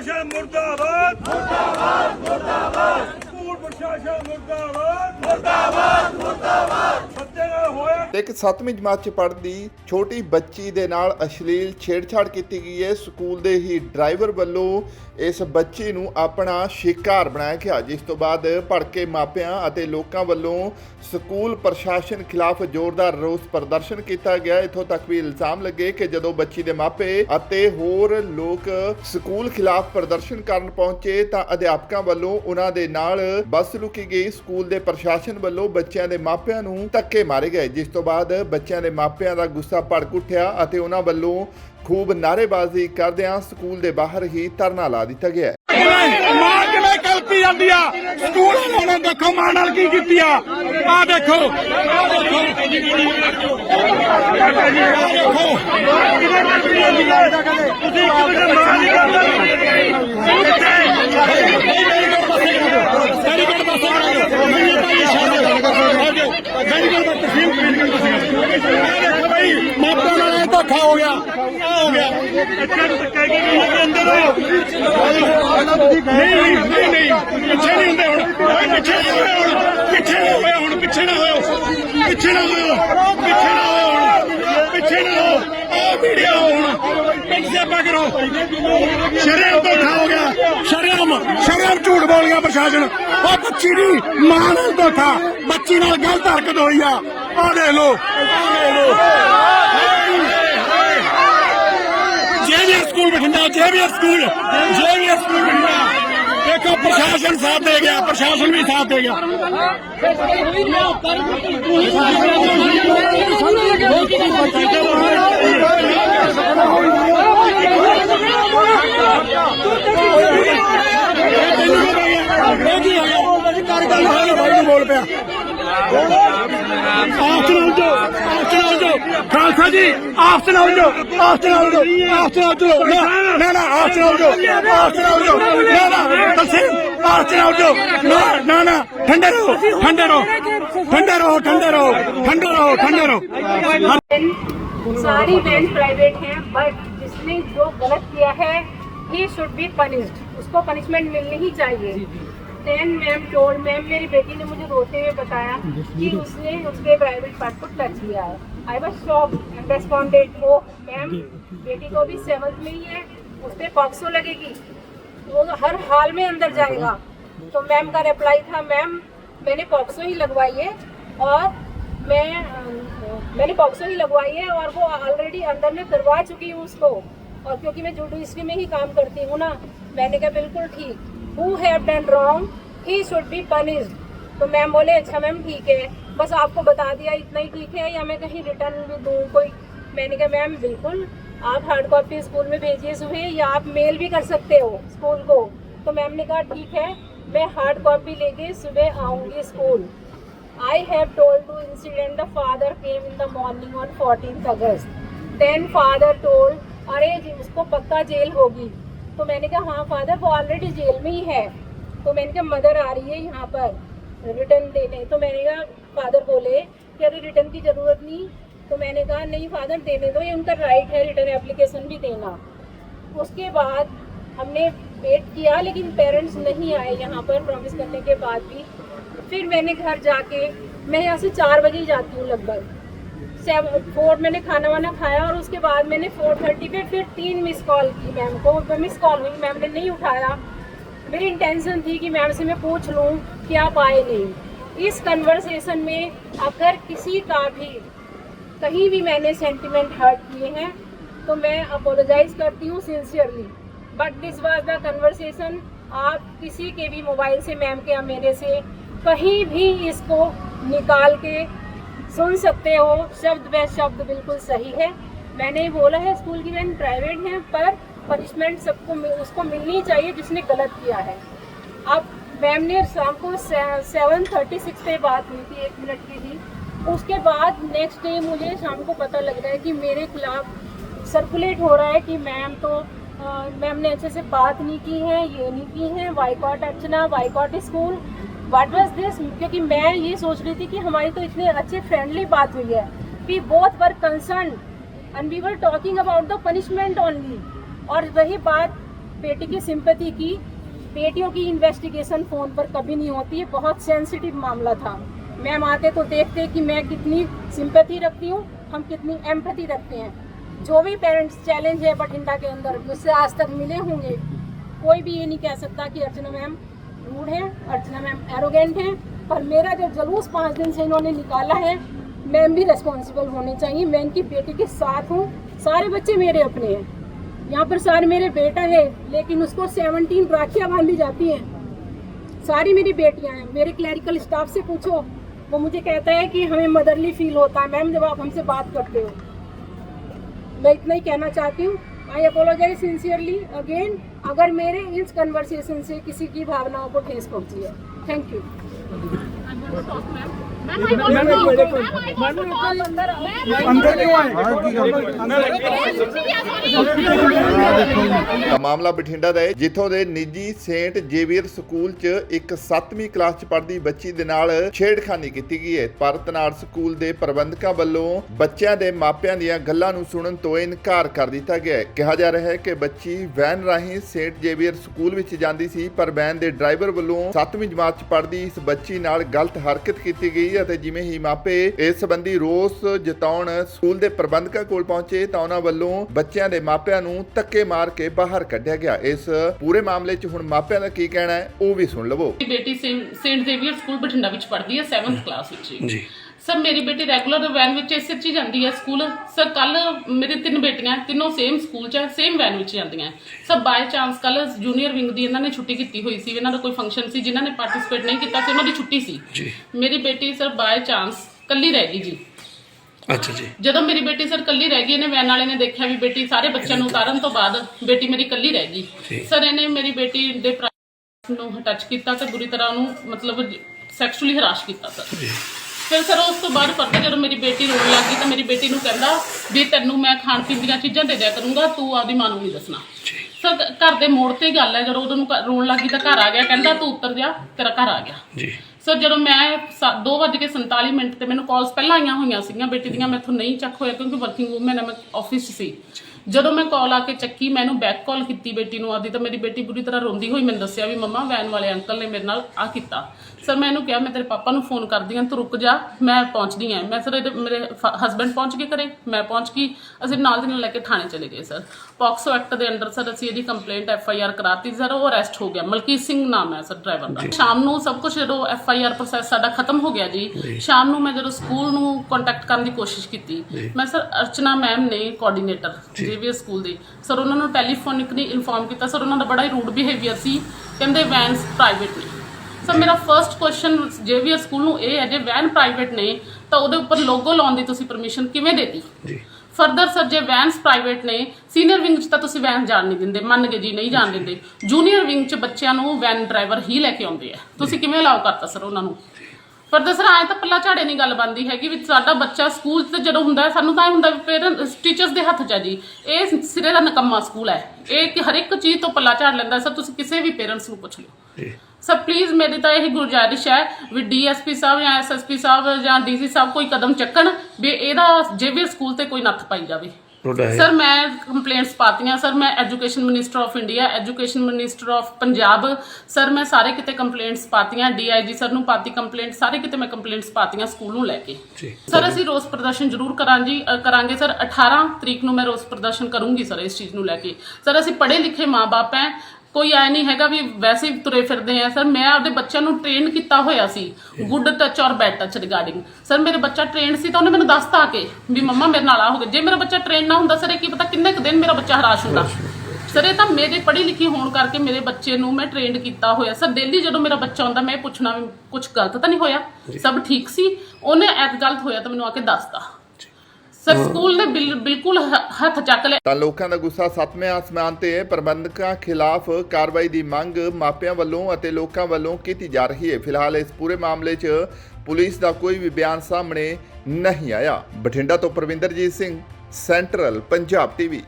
ਪ੍ਰਸ਼ਾਸਨ ਮੁਰਦਾਬਾਦ। ਮੁਰਦਾਬਾਦ ਮੁਰਦਾਬਾਦ। ਸਕੂਲ ਪ੍ਰਸ਼ਾਸਨ ਮੁਰਦਾਬਾਦ। ਮੁਰਦਾਬਾਦ ਮੁਰਦਾਬਾਦ। ਤੇ ਇੱਕ 7ਵੀਂ ਜਮਾਤ 'ਚ ਪੜ੍ਹਦੀ ਛੋਟੀ ਬੱਚੀ ਦੇ ਨਾਲ ਅਸ਼ਲੀਲ ਛੇੜਛਾੜ ਕੀਤੀ ਗਈ ਹੈ। ਸਕੂਲ ਦੇ ਹੀ ਡਰਾਈਵਰ ਵੱਲੋਂ ਇਸ ਬੱਚੀ ਨੂੰ ਆਪਣਾ ਸ਼ਿਕਾਰ ਬਣਾਇਆ ਗਿਆ, ਜਿਸ ਤੋਂ ਬਾਅਦ ਭੜਕੇ ਮਾਪਿਆਂ ਅਤੇ ਲੋਕਾਂ ਵੱਲੋਂ ਸਕੂਲ ਪ੍ਰਸ਼ਾਸਨ ਖਿਲਾਫ ਜ਼ੋਰਦਾਰ ਰੋਸ ਪ੍ਰਦਰਸ਼ਨ ਕੀਤਾ ਗਿਆ। ਇੱਥੋਂ ਤੱਕ ਵੀ ਇਲਜ਼ਾਮ ਲੱਗੇ ਕਿ ਜਦੋਂ ਬੱਚੀ ਦੇ ਮਾਪੇ ਅਤੇ ਹੋਰ ਲੋਕ ਸਕੂਲ ਖਿਲਾਫ ਪ੍ਰਦਰਸ਼ਨ ਕਰਨ ਪਹੁੰਚੇ ਤਾਂ ਅਧਿਆਪਕਾਂ ਵੱਲੋਂ ਉਹਨਾਂ ਦੇ ਨਾਲ ਬੱਸ ਲੁਕੀ ਗਈ। ਸਕੂਲ ਦੇ ਪ੍ਰਸ਼ਾਸਨ ਵੱਲੋਂ ਬੱਚਿਆਂ ਦੇ ਮਾਪਿਆਂ ਨੂੰ ਧੱਕੇ ਮਾਰੇ ਗਏ, ਜਿਸ ਤੋਂ ਬਾਅਦ ਬੱਚਿਆਂ ਦੇ ਮਾਪਿਆਂ ਦਾ ਗੁੱਸਾ ਭੜਕ ਉੱਠਿਆ ਅਤੇ ਉਹਨਾਂ ਵੱਲੋਂ ਖੂਬ ਨਾਅਰੇਬਾਜ਼ੀ ਕਰਦਿਆਂ ਸਕੂਲ ਦੇ ਬਾਹਰ ਹੀ ਧਰਨਾ ਲਾ ਦਿੱਤਾ ਗਿਆ ਮਾਂ ਕਿਵੇਂ ਕਲਪੀ ਜਾਂਦੀ ਆ? ਸਕੂਲ ਵਾਲਿਆਂ ਦੇਖੋ, ਮਾਂ ਨਾਲ ਕੀ ਕੀਤੀ ਆ? ਆ ਦੇਖੋ। ਆ ਦੇਖੋ। ਤੁਸੀਂ ਇੱਕ ਮਾਂ ਨਹੀਂ ਬੈਰੀਕੇਡ ਪਾਸੇ ਕਰਾਓ ਨਹੀਂ ਤਾਂ ਇਹ ਸ਼ਾਇਦ ਆ ਜਾਓ ਬੈਰੀਕੇਡ ਪਾਸੇ ਤਸੀਮ ਬੈਰੀਕੇਡ ਪਾਸੇ ਆ ਦੇਖੋ ਭਾਈ ਮਾਪਿਆਂ ਨਾਲ ਇਹ ਧੋਖਾ ਹੋ ਗਿਆ ਆ ਹੋ ਗਿਆ ਬੱਚਾ ਨੂੰ ਧੱਕਾ ਕੇ ਨਹੀਂ ਅੰਦਰ ਹੋ ਨਹੀਂ ਨਹੀਂ ਨਹੀਂ ਪਿੱਛੇ ਨਹੀਂ ਹੁੰਦੇ ਹੁਣ ਓਏ ਪਿੱਛੇ ਨਹੀਂ ਹੋਏ ਹੁਣ ਪਿੱਛੇ ਨਹੀਂ ਹੋਏ ਹੁਣ ਪਿੱਛੇ ਨਾ ਹੋਇਓ ਪਿੱਛੇ ਨਾ ਹੋਇਓ ਪਿੱਛੇ ਨਾ ਹੋਇਓ ਹੁਣ ਪਿੱਛੇ ਨਾ ਹੋ ਆ ਵੀਡੀਓ ਹੁਣ ਪਿੱਛੇ ਪਾ ਕਰੋ ਸ਼ਰੇ ਧੋਖਾ ਹੋ ਗਿਆ ਸ਼ਰਮ ਸ਼ਰਮ ਗਿਆ ਪ੍ਰਸ਼ਾਸਨ। ਉਹ ਬੱਚੀ ਦੀ ਮਾਂ ਨਾਲ ਧੋਖਾ। ਬੱਚੀ ਨਾਲ ਗਲਤ ਹਰਕਤ ਹੋਈ ਆ। ਆ ਦੇਖ ਲੋ ਆ ਦੇਖ ਲੋ JVR school Bathinda JVR school JVR school Bathinda. ਦੇਖੋ ਪ੍ਰਸ਼ਾਸਨ ਸਾਥ ਦੇ ਗਿਆ ਪ੍ਰਸ਼ਾਸਨ ਵੀ ਸਾਥ ਦੇ ਗਿਆ। ਬੋਲ ਪਿਆ ਆਪਸ ਨਾਲ ਜੋ ਆਪਸ ਨਾਲ ਜੋ ਖਾਲਸਾ ਜੀ ਆਪਸ ਨਾਲ ਜੋ ਆਪਸ ਨਾਲ ਜੋ ਆਪਸ ਨਾਲ ਜੋ ਨਾ ਨਾ ਨਾ ਆਪਸ ਨਾਲ ਜੋ ਆਪਸ ਨਾਲ ਜੋ ਨਾ ਨਾ ਤਸੀਮ ਆਪਸ ਨਾਲ ਜੋ ਨਾ ਨਾ ਨਾ ਠੰਡੇ ਰਹੋ ਠੰਡੇ ਰਹੋ ਠੰਡੇ ਰਹੋ ਠੰਡੇ ਰਹੋ ਠੰਡੇ ਰਹੋ ਠੰਡੇ ਰਹੋ सारी वैन प्राइवेट हैं बट जिसने जो गलत किया है ही शुड बी पनिश्ड उसको पनिशमेंट मिलनी ही चाहिए। देन मैम टोल्ड मैम मेरी बेटी ने मुझे रोते हुए बताया कि उसने उसके प्राइवेट पार्ट को टच किया। है आई वॉज़ एंड रेस्पॉन्डेड ओ मैम बेटी को भी सेवंथ में ही है उस पर पॉक्सो लगेगी। वो तो हर हाल में अंदर जाएगा। तो मैम का रिप्लाई था मैम मैंने पॉक्सो ही लगवाई है और मैं मैंने पॉक्सो ही लगवाई है और वो ऑलरेडी अंदर में करवा चुकी हूँ उसको। और क्योंकि मैं जुडिशरी में ही काम करती हूँ ना, मैंने कहा, बिल्कुल ठीक। Who have done wrong he should be punished तो मैम बोले अच्छा मैम, ठीक है। बस आपको बता दिया, इतना ही ठीक है या मैं कहीं रिटर्न भी दूँ कोई? मैंने कहा, मैम, बिल्कुल। आप हार्ड कॉपी स्कूल में भेजिए सुबह या आप मेल भी कर सकते हो स्कूल को। तो मैम ने कहा, ठीक है, मैं हार्ड कॉपी लेके सुबह आऊँगी school I have told to incident the father came in the morning on 14th August. Then father told अरे जी, उसको पक्का जेल होगी तो मैंने कहा हाँ फादर वो ऑलरेडी जेल में ही है तो मैंने कहा मदर आ रही है यहाँ पर रिटर्न देने तो मैंने कहा फादर बोले कि अरे रिटर्न की ज़रूरत नहीं तो मैंने कहा नहीं फादर देने दो ये उनका राइट है रिटर्न एप्लीकेशन भी देना उसके बाद हमने वेट किया लेकिन पेरेंट्स नहीं आए यहाँ पर प्रॉमिस करने के बाद भी फिर मैंने घर जाके, मैं यहाँ से चार बजे जाती हूँ लगभग। सेवन फोर मैंने खाना वाना खाया और उसके बाद मैंने फोर थर्टी पे फिर तीन मिस कॉल की मैम को। मिस कॉल हुई मैम ने नहीं उठाया। मेरी इंटेंशन थी कि मैम से मैं पूछ लूँ कि आप आए नहीं। इस कन्वर्सेशन में अगर किसी का भी, कहीं भी मैंने सेंटिमेंट हर्ट किए हैं तो मैं अपोलोजाइज करती हूँ sincerely but this was the conversation आप किसी के भी मोबाइल से मैम के या मेरे से कहीं भी इसको निकाल के सुन सकते हो। शब्द ब शब्द बिल्कुल सही है। मैंने बोला है स्कूल की वैन प्राइवेट है, पर पनिशमेंट सबको उसको मिलनी चाहिए जिसने गलत किया है। अब मैम ने शाम को सेवन थर्टी सिक्स पे बात हुई थी, एक मिनट की थी। उसके बाद नेक्स्ट डे मुझे शाम को पता लग रहा है कि मेरे खिलाफ सर्कुलेट हो रहा है कि मैम तो मैम ने अच्छे से बात नहीं की है, ये नहीं की है boycott Archana boycott school what was this क्योंकि मैं ये सोच रही थी कि हमारी तो इतनी अच्छी फ्रेंडली बात हुई है we both were concern and we were talking about the punishment only और वही बात बेटी की सिंपैथी की, बेटियों की इन्वेस्टिगेशन फ़ोन पर कभी नहीं होती है बहुत सेंसिटिव मामला था। मैम आते तो देखते कि मैं कितनी सिंपैथी रखती हूँ, हम कितनी एम्पति रखते हैं। जो भी पेरेंट्स चैलेंज है बठिंडा के अंदर मुझसे आज तक मिले होंगे। कोई भी ये नहीं कह सकता कि अर्चना मैम रूड है अर्चना मैम एरोगेंट है, पर मेरा जो जलूस पाँच दिन से इन्होंने निकाला है मैम भी रेस्पॉन्सिबल होनी चाहिए। मैं इनकी बेटी के साथ हूँ, सारे बच्चे मेरे अपने हैं। यहाँ पर सारे मेरे बेटा है, लेकिन उसको सेवनटीन राखियाँ बांधी जाती हैं। सारी मेरी बेटियाँ हैं। मेरे क्लरिकल स्टाफ से पूछो, वो मुझे कहता है कि हमें मदरली फील होता है। मैम, जब आप हमसे बात करते हो, मैं इतना ही कहना चाहती हूँ आई अपोलोजाइज सिंसियरली अगेन अगर मेरे इस कन्वर्सेशन से किसी की भावनाओं को ठेस पहुंची है थैंक यू ਮਾਮਲਾ ਬਠਿੰਡਾ ਦਾ ਹੈ ਜਿੱਥੋਂ ਦੇ ਨਿੱਜੀ ਸੇਂਟ ਜੇਵੀਅਰ ਸਕੂਲ 'ਚ ਇੱਕ 7ਵੀਂ ਕਲਾਸ 'ਚ ਪੜ੍ਹਦੀ ਬੱਚੀ ਦੇ ਨਾਲ ਛੇੜਖਾਨੀ ਕੀਤੀ ਗਈ ਹੈ। ਭਰਤਨਾੜ ਸਕੂਲ ਦੇ ਪ੍ਰਬੰਧਕਾਂ ਵੱਲੋਂ ਬੱਚਿਆਂ ਦੇ ਮਾਪਿਆਂ ਦੀਆਂ ਗੱਲਾਂ ਨੂੰ ਸੁਣਨ ਤੋਂ ਇਨਕਾਰ ਕਰ ਦਿੱਤਾ ਗਿਆ ਹੈ। ਕਿਹਾ ਜਾ ਰਿਹਾ ਹੈ ਕਿ ਬੱਚੀ ਵੈਨ ਰਾਹੀਂ ਸੇਂਟ ਜੇਵੀਅਰ ਸਕੂਲ ਵਿੱਚ ਜਾਂਦੀ ਸੀ ਪਰ ਵੈਨ ਦੇ ਡਰਾਈਵਰ ਵੱਲੋਂ 7ਵੀਂ ਜਮਾਤ 'ਚ ਪੜ੍ਹਦੀ ਇਸ ਬੱਚੀ ਨਾਲ ਗਲਤ ਹਰਕਤ ਕੀਤੀ ਗਈ ਅਤੇ ਜਿਵੇਂ ਹੀ ਮਾਪੇ ਇਸ ਸੰਬੰਧੀ ਰੋਸ ਜਤਾਉਣ ਸਕੂਲ ਦੇ ਪ੍ਰਬੰਧਕਾਂ ਕੋਲ ਪਹੁੰਚੇ ਤਾਂ ਉਹਨਾਂ ਵੱਲੋਂ ਬੱਚਿਆਂ ਦੇ ਮਾਪਿਆਂ ਨੂੰ ਧੱਕੇ ਮਾਰ ਕੇ ਬਾਹਰ ਕੱਢਿਆ ਗਿਆ। ਇਸ ਪੂਰੇ ਮਾਮਲੇ 'ਚ ਹੁਣ ਮਾਪਿਆਂ ਦਾ ਕੀ ਕਹਿਣਾ ਹੈ ਉਹ ਵੀ ਸੁਣ ਲਵੋ। ਬੇਟੀ ਸੇਂਟ ਜ਼ੇਵੀਅਰ ਸਕੂਲ ਬਠਿੰਡਾ ਵਿੱਚ ਪੜ੍ਹਦੀ ਹੈ 7th ਕਲਾਸ ਵਿੱਚ ਜੀ। ਸਰ ਮੇਰੀ ਬੇਟੀ ਰੈਗੂਲਰ ਵੈਨ ਵਿੱਚ ਇਸੇ 'ਚ ਹੀ ਜਾਂਦੀ ਹੈ ਸਕੂਲ। ਸਰ ਕੱਲ ਮੇਰੇ ਤਿੰਨ ਬੇਟੀਆਂ ਤਿੰਨੋਂ ਸੇਮ ਸਕੂਲ 'ਚ ਸੇਮ ਵੈਨ ਵਿੱਚ ਜਾਂਦੀਆਂ ਸਰ ਬਾਈ ਚਾਂਸ ਕੱਲ ਜੂਨੀਅਰ ਵਿੰਗ ਦੀ ਇਹਨਾਂ ਨੇ ਛੁੱਟੀ ਕੀਤੀ ਹੋਈ ਸੀ ਇਹਨਾਂ ਦਾ ਕੋਈ ਫੰਕਸ਼ਨ ਸੀ ਜਿਨ੍ਹਾਂ ਨੇ ਪਾਰਟਿਸਿਪੇਟ ਨਹੀਂ ਕੀਤਾ ਸੀ ਉਹਨਾਂ ਦੀ ਛੁੱਟੀ ਸੀ। ਜੀ। ਮੇਰੀ ਬੇਟੀ ਸਰ ਬਾਈ ਚਾਂਸ ਕੱਲੀ ਰਹਿ ਗਈ ਜੀ। ਅੱਛਾ ਜੀ। ਜਦੋਂ ਮੇਰੀ ਬੇਟੀ ਸਰ ਕੱਲੀ ਰਹਿ ਗਈ ਇਹਨੇ ਵੈਨ ਵਾਲੇ ਨੇ ਦੇਖਿਆ ਵੀ ਬੇਟੀ ਸਾਰੇ ਬੱਚਿਆਂ ਨੂੰ ਉਤਾਰਨ ਤੋਂ ਬਾਅਦ ਬੇਟੀ ਮੇਰੀ ਕੱਲੀ ਰਹਿ ਗਈ। ਜੀ। ਸਰ ਇਹਨੇ ਮੇਰੀ ਬੇਟੀ ਦੇ ਪ੍ਰਾਈਵੇਟ ਨੂੰ ਟੱਚ ਕੀਤਾ ਤੇ ਬੁਰੀ ਤਰ੍ਹਾਂ ਉਹਨੂੰ ਮਤਲਬ ਸੈਕਸ਼ੂਅਲੀ ਹਰਾਸ਼ ਕੀਤਾ ਸਰ। ਜੀ। ਫਿਰ ਸਰ ਉਸ ਤੋਂ ਬਾਅਦ ਫਰਦਰ ਜਦੋਂ ਮੇਰੀ ਬੇਟੀ ਰੋਣ ਲੱਗ ਤਾਂ ਮੇਰੀ ਬੇਟੀ ਨੂੰ ਕਹਿੰਦਾ ਵੀ ਤੈਨੂੰ ਮੈਂ ਖਾਣ ਪੀਣ ਦੀਆਂ ਚੀਜ਼ਾਂ ਦੇ ਦਿਆ ਕਰੂੰਗਾ ਤੂੰ ਆਪਦੀ ਮਾਂ ਨੂੰ ਨਹੀਂ ਦੱਸਣਾ। ਸਰ ਘਰ ਦੇ ਮੋੜ ਤੇ ਗੱਲ ਹੈ ਜਦੋਂ ਉਹਨੂੰ ਰੋਣ ਲੱਗੀ ਤਾਂ ਘਰ ਆ ਗਿਆ ਕਹਿੰਦਾ ਤੂੰ ਉੱਤਰ ਜਾ ਤੇਰਾ ਘਰ ਆ ਗਿਆ। ਜੀ। ਸਰ ਜਦੋਂ ਮੈਂ 2:47 ਮਿੰਟ ਤੇ ਮੈਨੂੰ ਕਾਲਸ ਪਹਿਲਾਂ ਆਈਆਂ ਹੋਈਆਂ ਸੀਗੀਆਂ ਬੇਟੀ ਦੀਆਂ ਮੈਥੋਂ ਨਹੀਂ ਚੱਕ ਹੋਇਆ ਕਿਉਂਕਿ ਵਰਕਿੰਗ ਵੂਮਨ ਹੈ ਮੈਂ ਆਫਿਸ 'ਚ ਸੀ। ਜਦੋਂ ਮੈਂ ਕਾਲ ਆ ਕੇ ਚੱਕੀ ਮੈਨੂੰ ਬੈਕ ਕਾਲ ਕੀਤੀ ਬੇਟੀ ਨੂੰ ਆਦੀ ਤਾਂ ਮੇਰੀ ਬੇਟੀ ਬੁਰੀ ਤਰ੍ਹਾਂ ਰੋਂਦੀ ਹੋਈ ਮੈਨੂੰ ਦੱਸਿਆ ਵੀ ਮੰਮਾ ਵੈਨ ਵਾਲੇ ਅੰਕਲ ਨੇ ਮੇਰੇ ਨਾਲ ਆ ਕੀਤਾ। ਸਰ ਮੈਂ ਇਹਨੂੰ ਕਿਹਾ ਮੈਂ ਤੇਰੇ ਪਾਪਾ ਨੂੰ ਫੋਨ ਕਰਦੀ ਹਾਂ ਤੂੰ ਰੁਕ ਜਾ ਮੈਂ ਪਹੁੰਚਦੀ ਹਾਂ ਮੈਂ ਸਰ ਇਹਦੇ ਮੇਰੇ ਹਸਬੰਡ ਪਹੁੰਚ ਕੇ ਘਰੇ ਮੈਂ ਪਹੁੰਚ ਗਈ। ਅਸੀਂ ਨਾਲ ਦੀ ਨਾਲ ਲੈ ਕੇ ਥਾਣੇ ਚਲੇ ਗਏ ਸਰ ਪੌਕਸੋ ਐਕਟ ਦੇ ਅੰਡਰ ਸਰ ਅਸੀਂ ਇਹਦੀ ਕੰਪਲੇਂਟ ਐਫ ਆਈ ਆਰ ਕਰਾਤੀ ਸਰ ਉਹ ਅਰੈਸਟ ਹੋ ਗਿਆ। ਮਲਕੀਤ ਸਿੰਘ ਨਾਮ ਹੈ ਸਰ ਡਰਾਈਵਰ ਦਾ। ਸ਼ਾਮ ਨੂੰ ਸਭ ਕੁਝ ਜਦੋਂ ਐਫ ਆਈ ਆਰ ਪ੍ਰੋਸੈਸ ਸਾਡਾ ਖਤਮ ਹੋ ਗਿਆ ਜੀ ਸ਼ਾਮ ਨੂੰ ਮੈਂ ਜਦੋਂ ਸਕੂਲ ਨੂੰ ਕੰਟੈਕਟ ਕਰਨ ਦੀ ਕੋਸ਼ਿਸ਼ ਕੀਤੀ ਮੈਂ ਸਰ ਅਰਚਨਾ ਮੈਮ ਨੇ coordinator J V S school ਦੇ। ਸਰ ਉਹਨਾਂ ਨੂੰ ਟੈਲੀਫੋਨਿਕਲੀ ਇਨਫੋਰਮ ਕੀਤਾ। ਸਰ ਉਹਨਾਂ ਦਾ ਬੜਾ ਹੀ ਰੂਡ ਬਿਹੇਵੀਅਰ ਸੀ। ਕਹਿੰਦੇ ਵੈਨਸ ਪ੍ਰਾਈਵੇਟ ਨੇ। ਸਰ ਮੇਰਾ ਫਰਸਟ ਕੁਐਸਚਨ ਜੇਵੀਆਰ ਸਕੂਲ ਨੂੰ ਇਹ ਹੈ ਜੇ ਵੈਨ ਪ੍ਰਾਈਵੇਟ ਨੇ ਤਾਂ ਉਹਦੇ ਉੱਪਰ ਲੋਗੋ ਲਾਉਣ ਦੀ ਤੁਸੀਂ ਪਰਮਿਸ਼ਨ ਕਿਵੇਂ ਦੇਤੀ? ਜੀ। ਫਰਦਰ ਸਰ ਜੇ ਵੈਨਸ ਪ੍ਰਾਈਵੇਟ ਨੇ ਸੀਨੀਅਰ ਵਿੰਗ 'ਚ ਤਾਂ ਤੁਸੀਂ ਵੈਨ ਜਾਣ ਨਹੀਂ ਦਿੰਦੇ। ਮੰਨ ਗਏ ਜੀ ਨਹੀਂ ਜਾਣ ਦਿੰਦੇ। ਜੂਨੀਅਰ ਵਿੰਗ 'ਚ ਬੱਚਿਆਂ ਨੂੰ ਵੈਨ ਡਰਾਈਵਰ ਹੀ ਲੈ ਕੇ ਆਉਂਦੇ ਆ। ਤੁਸੀਂ ਕਿਵੇਂ ਅਲਾਉ ਕਰਤਾ ਸਰ ਉਹਨਾਂ ਨੂੰ? ਫਰਦਰ ਸਰ ਆਏ ਤਾਂ ਪੱਲਾ ਝਾੜੇ ਨਹੀਂ ਗੱਲ ਬੰਦੀ ਹੈਗੀ ਵੀ ਸਾਡਾ ਬੱਚਾ ਸਕੂਲ 'ਚ ਜਦੋਂ ਹੁੰਦਾ ਹੈ, ਸਾਨੂੰ ਤਾਂ ਇਹ ਹੁੰਦਾ ਪੇਰੈਂਟਸ ਟੀਚਰਸ ਦੇ ਹੱਥ 'ਚ ਹੈ ਜੀ। ਇਹ ਸਿਰੇ ਦਾ ਨਕੰਮਾ ਸਕੂਲ ਹੈ। ਇਹ ਕਿ ਹਰ ਇੱਕ ਚੀਜ਼ ਤੋਂ ਪੱਲਾ ਝਾੜ ਲੈਂਦਾ ਸਰ ਤੁਸੀਂ ਕਿਸੇ ਵੀ ਪੇਰੈਂਟਸ ਨੂੰ ਪੁੱਛ ਲਿਓ। ਜੀ। ਸਰ ਪਲੀਜ਼ ਮੇਰੀ ਤਾਂ ਇਹ ਗੁਜ਼ਾਰਿਸ਼ ਹੈ ਵੀ ਡੀਐਸਪੀ ਸਾਹਿਬ ਜਾਂ ਐਸਐਸਪੀ ਸਾਹਿਬ ਜਾਂ ਡੀਸੀ ਸਾਹਿਬ ਕੋਈ ਕਦਮ ਚੱਕਣ ਵੀ ਇਹਦਾ ਜੇਵੀਆਰ ਸਕੂਲ ਤੇ ਕੋਈ ਨੱਥ ਪਾਈ ਜਾਵੇ। ਤੁਹਾਡਾ ਹੈ ਸਰ ਮੈਂ ਕੰਪਲੇਂਟਸ ਪਾਤੀਆਂ। ਸਰ ਮੈਂ education minister of India education minister of Punjab sir ਮੈਂ ਸਾਰੇ ਕਿਤੇ ਕੰਪਲੇਂਟਸ ਪਾਤੀਆਂ। ਡੀਆਈਜੀ ਸਰ ਨੂੰ ਪਾਤੀ ਕੰਪਲੇਂਟ ਸਾਰੇ ਕਿਤੇ ਮੈਂ ਕੰਪਲੇਂਟਸ ਪਾਤੀਆਂ ਸਕੂਲ ਨੂੰ ਲੈ ਕੇ। ਜੀ। ਸਰ ਅਸੀਂ ਰੋਸ ਪ੍ਰਦਰਸ਼ਨ ਜ਼ਰੂਰ ਕਰਾਂਗੇ ਕਰਾਂਗੇ ਸਰ 18 ਤਰੀਕ ਨੂੰ ਮੈਂ ਰੋਸ ਪ੍ਰਦਰਸ਼ਨ ਕਰੂੰਗੀ ਸਰ ਇਸ ਚੀਜ਼ ਨੂੰ ਲੈ ਕੇ। ਸਰ ਅਸੀਂ ਪੜ੍ਹੇ ਲਿਖੇ ਮਾਪੇ ਹੈ ਕੋਈ ਐ ਨਹੀਂ ਹੈਗਾ ਵੀ ਵੈਸੇ ਹੀ ਤੁਰੇ ਫਿਰਦੇ ਆ। ਸਰ, ਮੈਂ ਆਪਦੇ ਬੱਚਿਆਂ ਨੂੰ ਟ੍ਰੇਨ ਕੀਤਾ ਹੋਇਆ ਸੀ ਗੁੱਡ ਟੱਚ ਔਰ ਬੈਡ ਟੱਚ ਰਿਗਾਰਡਿੰਗ ਸਰ, ਮੇਰੇ ਬੱਚਾ ਟ੍ਰੇਨਡ ਸੀ ਤਾਂ ਉਹਨੇ ਮੈਨੂੰ ਦੱਸਤਾ ਆ ਕੇ ਵੀ ਮੰਮਾ ਮੇਰੇ ਨਾਲ ਆ ਹੋ ਗਿਆ। ਜੇ ਮੇਰਾ ਬੱਚਾ ਟ੍ਰੇਨ ਨਾ ਹੁੰਦਾ, ਸਰ, ਇਹ ਕੀ ਪਤਾ ਕਿੰਨੇ ਕੁ ਦਿਨ ਮੇਰਾ ਬੱਚਾ ਹਰਾਸ਼ ਹੁੰਦਾ। ਸਰ, ਇਹ ਤਾਂ ਮੇਰੇ ਪੜ੍ਹੀ ਲਿਖੀ ਹੋਣ ਕਰਕੇ ਮੇਰੇ ਬੱਚੇ ਨੂੰ ਮੈਂ ਟ੍ਰੇਨਡ ਕੀਤਾ ਹੋਇਆ। ਸਰ ਡੇਲੀ ਜਦੋਂ ਮੇਰਾ ਬੱਚਾ ਆਉਂਦਾ, ਮੈਂ ਇਹ ਪੁੱਛਣਾ ਵੀ ਕੁਝ ਗਲਤ ਤਾਂ ਨਹੀਂ ਹੋਇਆ? ਸਭ ਠੀਕ ਸੀ? ਉਹਨੇ ਐਤ ਗਲਤ ਹੋਇਆ ਤਾਂ ਮੈਨੂੰ ਆ ਕੇ ਦੱਸਦਾ ਸਰ ਸਕੂਲ ਨੇ ਬਿਲ- ਬਿਲਕੁਲ ਹ- ਹੱਥ ਚੱਕ ਲਿਆ। ਤਾਂ ਲੋਕਾਂ ਦਾ ਗੁੱਸਾ ਸੱਤਵੇਂ ਆਸਮਾਨ ਤੇ ਹੈ। ਪ੍ਰਬੰਧਕਾਂ ਖਿਲਾਫ ਕਾਰਵਾਈ ਦੀ ਮੰਗ ਮਾਪਿਆਂ ਵੱਲੋਂ ਅਤੇ ਲੋਕਾਂ ਵੱਲੋਂ ਕੀਤੀ ਜਾ ਰਹੀ ਹੈ। ਫਿਲਹਾਲ ਇਸ ਪੂਰੇ ਮਾਮਲੇ 'ਚ ਪੁਲਿਸ ਦਾ ਕੋਈ ਵੀ ਬਿਆਨ ਸਾਹਮਣੇ ਨਹੀਂ ਆਇਆ। ਬਠਿੰਡਾ ਤੋਂ ਪ੍ਰਵਿੰਦਰਜੀਤ ਸਿੰਘ ਸੈਂਟਰਲ ਪੰਜਾਬ ਟੀਵੀ।